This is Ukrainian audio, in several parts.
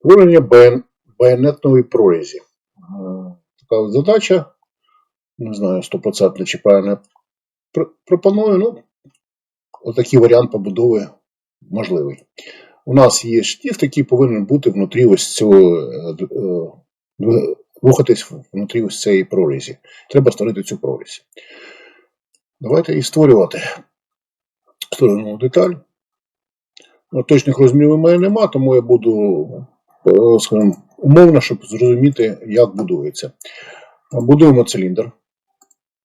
Створення байонетної прорізі. Така задача. Не знаю, 100% чи правильно пропоную. Ну, отакий варіант побудови можливий. У нас є штифт, який повинен бути внутрі ось цього, е, е, рухатись внутрі ось цієї прорізі. Треба створити цю прорізь. Давайте її створювати. Створюємо деталь. Ну, Точних розмірів у мене нема, тому я буду, скажімо, умовно, щоб зрозуміти, як будується. Будуємо циліндр.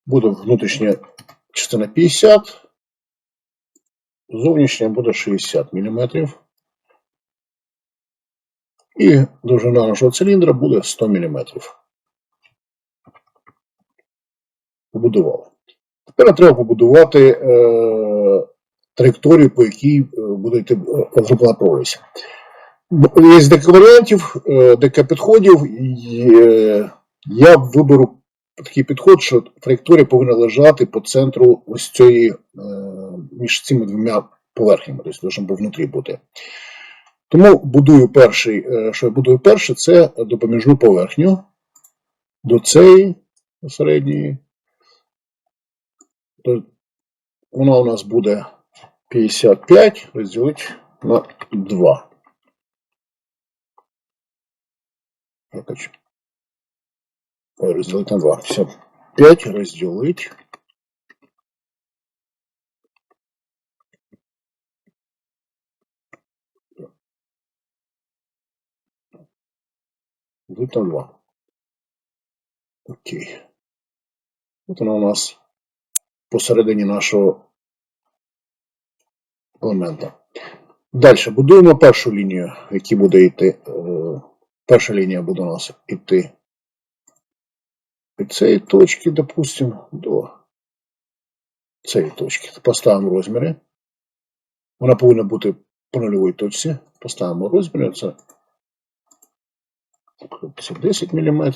Буде внутрішня частина 50, зовнішня буде 60 мм. І довжина нашого циліндра буде 100 мм. Побудували. Тепер треба побудувати е, траєкторію, по якій е, буде йти е, зроблена прорізь. Є декілька варіантів, е, декілька підходів. Е, я виберу такий підход, що траєкторія повинна лежати по центру ось цієї е, між цими двома поверхнями, тобто щоб внутрі бути. Тому будую перший, що я будую перше, це допоміжну поверхню до цієї середньої. Вона у нас буде 55 розділити на 2. Ой, розділити на 2. 55 розділити. Розділити на 2. Окей. От вона у нас посередині нашого елемента. Далі будуємо першу лінію, яка буде йти. Перша лінія буде у нас йти від цієї точки, допустимо, до цієї точки. Поставимо розміри. Вона повинна бути по нульовій точці. Поставимо розміри. Це, це 10 мм.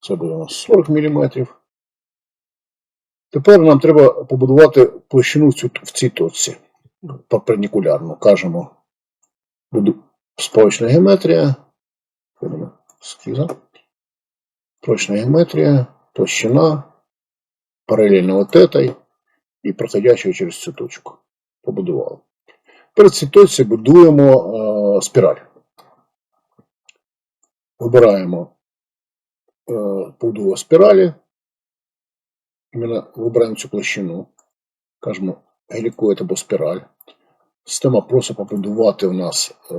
Це буде у нас 40 мм. Тепер нам треба побудувати площину в цій точці. Перпендикулярно. Кажемо, сполучна геометрія. Скіза. Сполучна геометрія, площина, паралельно этой і проходящою через цю точку. Побудували. Перед цій точці будуємо е, спіраль. Вибираємо е, побудову спіралі. Іменно вибираємо цю площину. Кажемо гелікоїд або спіраль. Система просить побудувати у нас е,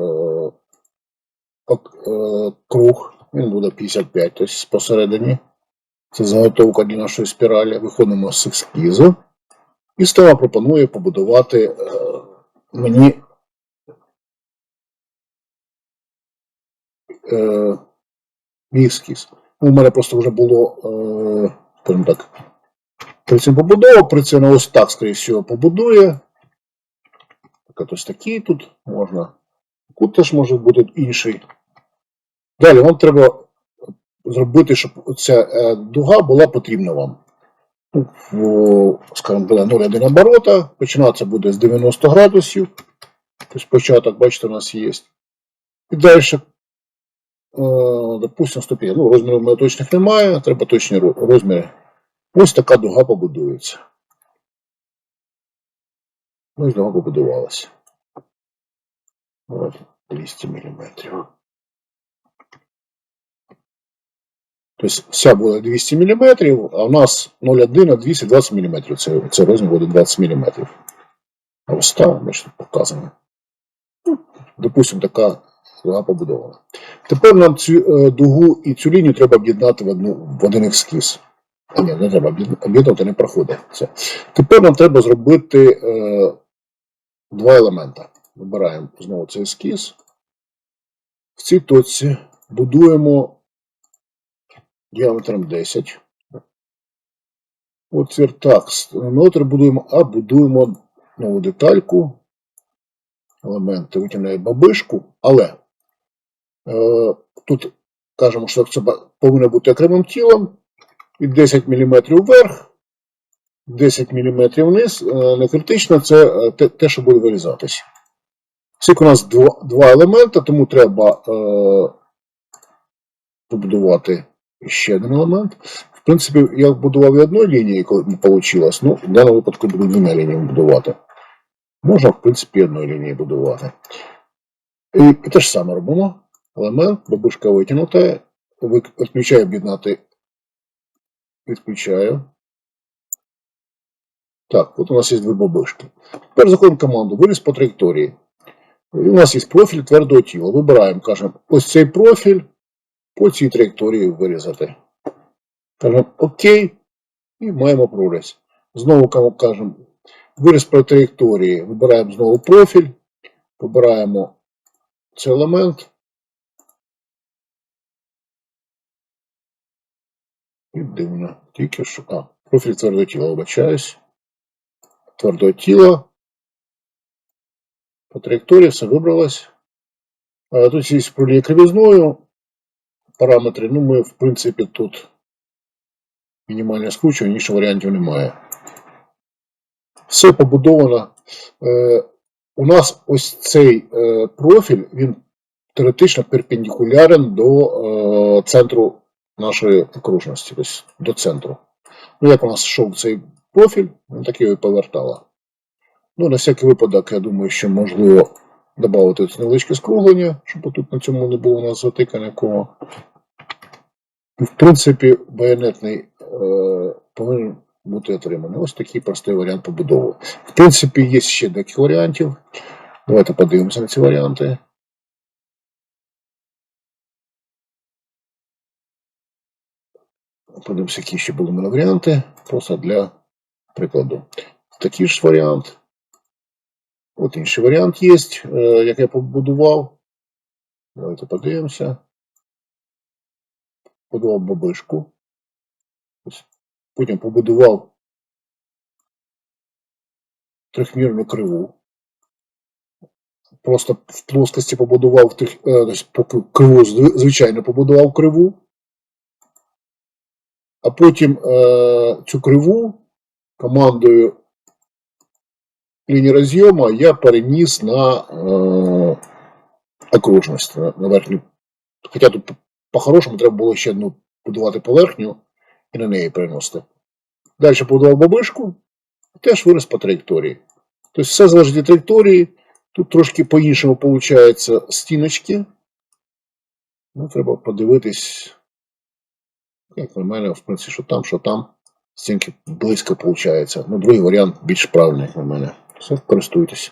е, круг. Він буде 55, тобто посередині. Це заготовка для нашої спіралі. Виходимо з ескізу. І система пропонує побудувати е, мені мій ескіз. Ну, У мене просто вже було, скажімо так, при цьому побудова, при цьому ось так, скоріше всього, побудує. От ось такий тут можна. Кут теж може бути інший. Далі вам треба зробити, щоб ця е, дуга була потрібна вам. Скажімо, буде 0,1 оборота, починатися буде з 90 градусів. Тобто початок, бачите, у нас є. І далі, е, допустимо, 150. Ну, розмірів у мене точних немає, треба точні розміри. Ось така дуга побудується. Ось дуга побудувалася. От, 200 мм. Тобто вся буде 200 мм, а у нас 0,1 на 220 мм. Це, це розмір буде 20 мм. А ось так, бачите, показано. Ну, Допустимо, така дуга побудована. Тепер нам цю е, дугу і цю лінію треба об'єднати в, одну, в один ескіз. А ні, не треба об'єдн- об'єднувати, не проходить. Це. Тепер нам треба зробити е, два елемента. Вибираємо знову цей ескіз. В цій точці будуємо діаметром 10. Отвір так, метр будуємо, а будуємо нову детальку. Елементи витягнемо бабишку, але е, тут кажемо, що це повинно бути окремим тілом. І 10 мм вверх, 10 мм вниз. Е, не критично, це е, те, що буде вирізатись. Оскільки у нас два, елементи, тому треба е, побудувати ще один елемент. В принципі, я будував і одної лінії, коли вийшло. Ну, в даному випадку буду двома лініями будувати. Можна, в принципі, одної лінії будувати. І, і те ж саме робимо. Елемент, бабушка витягнута, відключаю об'єднати. Відключаю. Так, от у нас є дві бабушки. Тепер заходимо команду, виріс по траєкторії. І у нас є профіль твердого тіла. Вибираємо, кажемо, ось цей профіль по цій траєкторії вирізати. Кажемо ОК і маємо проріз. Знову кажемо, виріз по траєкторії. Вибираємо знову профіль, вибираємо цей елемент. І дивно. Тільки що. А, профіль твердого тіла, вибачаюсь. Твердого тіла. По траєкторії все вибралось. Тут є управління кривізною. Параметри. Ну, ми, в принципі, тут мінімальне скручування, інших варіантів немає. Все побудовано. Е, у нас ось цей е, профіль, він теоретично перпендикулярен до е, центру нашої окружності, тобто до центру. Ну, як у нас йшов цей профіль, він так його і повертало. Ну, на всякий випадок, я думаю, що можливо додати невеличке скруглення, щоб тут на цьому не було у нас затика ніякого. І, в принципі, байонетний е, повинен бути отриманий. Ось такий простий варіант побудови. В принципі, є ще декілька варіантів. Давайте подивимося на ці варіанти. Подивимося, які ще були мене варіанти. Просто для прикладу. Такий ж варіант. От інший варіант є, е, як я побудував. Давайте подивимося. Побудував бабишку. Потім побудував трьохмірну криву. Просто в плоскості побудував трьох, е, криву, звичайно, побудував криву. А потім е, цю криву командою лінії роз'єму я переніс на е, окружність, на, на верхню. Хоча тут по-хорошому треба було ще одну будувати поверхню і на неї переносити. Далі побудував бабишку, теж вирос по траєкторії. Тобто все залежить від траєкторії. Тут трошки по-іншому виходить стіночки. Ну, треба подивитись. Як на мене, в принципі, що там, що там. Стінки близько получається. Ну, другий варіант більш правильний, на мене. Все, користуйтесь.